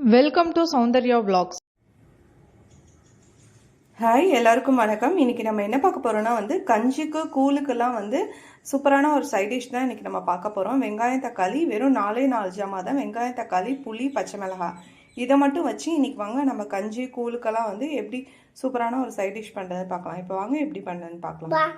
Welcome to Soundarya vlogs. Hi எல்லாருக்கும் வணக்கம். இன்னைக்கு நம்ம என்ன பார்க்க போறோம்னா வந்து கஞ்சிக்கு கூழுக்கெல்லாம் வந்து சூப்பரான ஒரு சைட் டிஷ் தான் இன்னைக்கு நம்ம பார்க்க போறோம். வெங்காயம் தக்காளி வெறும் நாலே நாலு ஜாமா தான். வெங்காயம் தக்காளி புளி பச்சை மிளகாய். இதை மட்டும் வச்சு இன்னைக்கு வாங்க நம்ம கஞ்சி கூழுக்கெல்லாம் வந்து எப்படி சூப்பரான ஒரு சைட் டிஷ் பண்ணுறதுன்னு பார்க்கலாம். இப்போ வாங்க எப்படி பண்ணுறதுன்னு பார்க்கலாம்.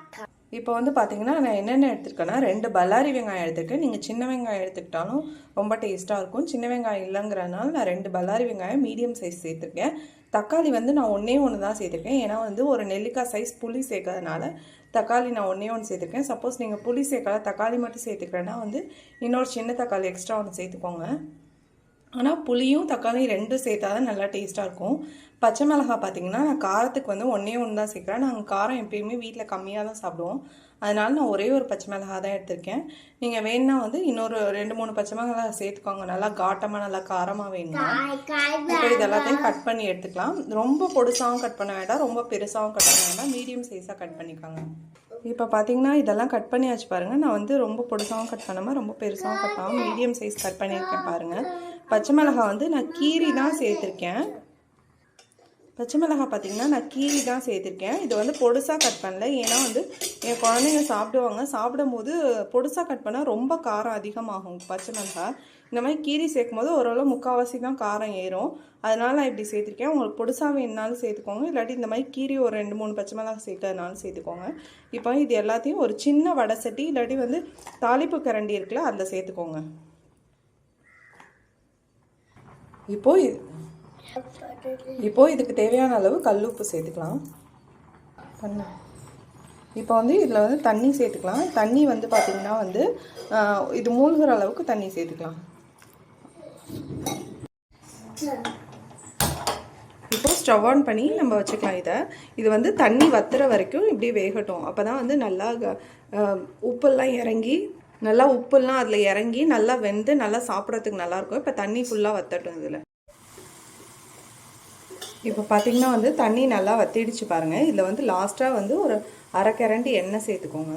இப்போ வந்து பார்த்தீங்கன்னா நான் என்னென்ன எடுத்துருக்கேன்னா ரெண்டு பல்லாரி வெங்காயம் எடுத்துருக்கேன். நீங்கள் சின்ன வெங்காயம் எடுத்துக்கிட்டாலும் ரொம்ப டேஸ்ட்டாக இருக்கும். சின்ன வெங்காயம் இல்லைங்கிறனால நான் ரெண்டு பல்லாரி வெங்காயம் மீடியம் சைஸ் சேர்த்துருக்கேன். தக்காளி வந்து நான் ஒன்றே ஒன்று தான் சேர்த்துருக்கேன். ஏன்னா வந்து ஒரு நெல்லிக்காய் சைஸ் புளி சேர்க்கறதுனால தக்காளி நான் ஒன்றே ஒன்று சேர்த்துருக்கேன். சப்போஸ் நீங்கள் புளி சேர்க்கல தக்காளி மட்டும் சேர்த்துக்கிறேன்னா வந்து இன்னொரு சின்ன தக்காளி எக்ஸ்ட்ரா ஒன்று சேர்த்துக்கோங்க. ஆனால் புளியும் தக்காளியும் ரெண்டும் சேர்த்தா தான் நல்லா டேஸ்ட்டாக இருக்கும். பச்சை மிளகாய் பார்த்தீங்கன்னா நான் காரத்துக்கு வந்து ஒன்றே ஒன்று தான் சேர்க்குறேன். நாங்கள் காரம் எப்பயுமே வீட்டில் கம்மியாக தான் சாப்பிடுவோம். அதனால நான் ஒரே ஒரு பச்சை மிளகாய் தான் எடுத்திருக்கேன். நீங்கள் வேணுன்னா வந்து இன்னொரு ரெண்டு மூணு பச்சை மிளகாய் சேர்த்துக்கோங்க. நல்லா காட்டமாக நல்லா காரமாக வேணும்னா. இப்போ இது எல்லாத்தையும் கட் பண்ணி எடுத்துக்கலாம். ரொம்ப பொடுசாகவும் கட் பண்ண வேண்டாம். ரொம்ப பெருசாகவும் கட் பண்ண வேண்டாம். மீடியம் சைஸாக கட் பண்ணிக்கோங்க. இப்போ பார்த்தீங்கன்னா இதெல்லாம் கட் பண்ணியாச்சு பாருங்கள் நான் வந்து ரொம்ப பொடுசாகவும் கட் பண்ணாமல் ரொம்ப பெருசாகவும் கட் பண்ணாமல் மீடியம் சைஸ் கட் பண்ணியிருக்கேன் பாருங்கள் பச்சை மிளகாய் வந்து நான் கீரி தான் சேர்த்துருக்கேன். பச்சை மிளகாய் பார்த்தீங்கன்னா நான் கீரி தான் சேர்த்துருக்கேன். இது வந்து பொடுசாக கட் பண்ணல. ஏன்னா வந்து என் குழந்தைங்க சாப்பிடுவாங்க. சாப்பிடும்போது பொடுசாக கட் பண்ணால் ரொம்ப காரம் அதிகமாகும் பச்சை மிளகாய். இந்த மாதிரி கீரி சேர்க்கும் போது ஓரளவு முக்கால்வாசி தான் காரம் ஏறும். அதனால நான் இப்படி சேர்த்துருக்கேன். உங்களுக்கு பொடுசாக வேணுனாலும் சேர்த்துக்கோங்க. இல்லாட்டி இந்த மாதிரி கீரி ஒரு ரெண்டு மூணு பச்சை மிளகாய் சேர்க்கறதுனாலும் சேர்த்துக்கோங்க. இப்போ இது எல்லாத்தையும் ஒரு சின்ன வடை சட்டி இல்லாட்டி வந்து தாளிப்பு கரண்டி இருக்குல்ல அதில் சேர்த்துக்கோங்க. இப்போ இது இப்போ இதுக்கு தேவையான அளவு கல் உப்பு சேர்த்துக்கலாம். பண்ணு. இப்போ வந்து இதில் வந்து தண்ணி சேர்த்துக்கலாம். தண்ணி வந்து பார்த்திங்கன்னா வந்து இது மூழ்கிற அளவுக்கு தண்ணி சேர்த்துக்கலாம். இப்போ ஸ்டவ் ஆன் பண்ணி நம்ம வச்சுக்கலாம் இதை. இது வந்து தண்ணி வத்துற வரைக்கும் இப்படியே வேகட்டும். அப்போ தான் வந்து நல்லா உப்பெல்லாம் இறங்கி நல்லா உப்பெல்லாம் அதில் இறங்கி நல்லா வெந்து நல்லா சாப்பிட்றதுக்கு நல்லாயிருக்கும் இப்போ தண்ணி ஃபுல்லாக வத்தட்டும் இதில். இப்போ பார்த்தீங்கன்னா வந்து தண்ணி நல்லா வத்திடுச்சு பாருங்கள் இதில் வந்து லாஸ்ட்டாக வந்து ஒரு அரை கரண்டி எண்ணெய் சேர்த்துக்கோங்க.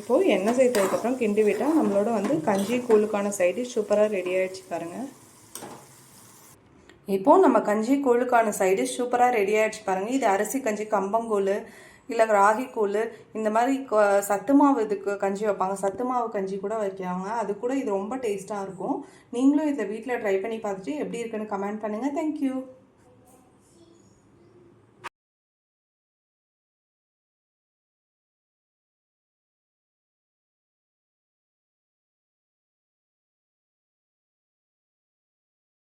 இப்போது எண்ணெய் சேர்த்ததுக்கப்புறம் கிண்டி விட்டால் நம்மளோட வந்து கஞ்சி கூழுக்கான சைடு சூப்பராக ரெடி ஆகிடுச்சு பாருங்கள் இப்போது நம்ம கஞ்சி கூழுக்கான சைடு சூப்பராக ரெடி ஆகிடுச்சு பாருங்கள் இது அரிசி கஞ்சி கம்பங்கூழ் இல்லை ராகி கூழ் இந்த மாதிரி சத்து மாவு இதுக்கு கஞ்சி வைப்பாங்க. சத்து மாவு கஞ்சி கூட வைக்கிறாங்க. அது கூட இது ரொம்ப டேஸ்ட்டாக இருக்கும். நீங்களும் இதை வீட்டில் ட்ரை பண்ணி பார்த்துட்டு எப்படி இருக்குன்னு கமெண்ட் பண்ணுங்கள் தேங்க்யூ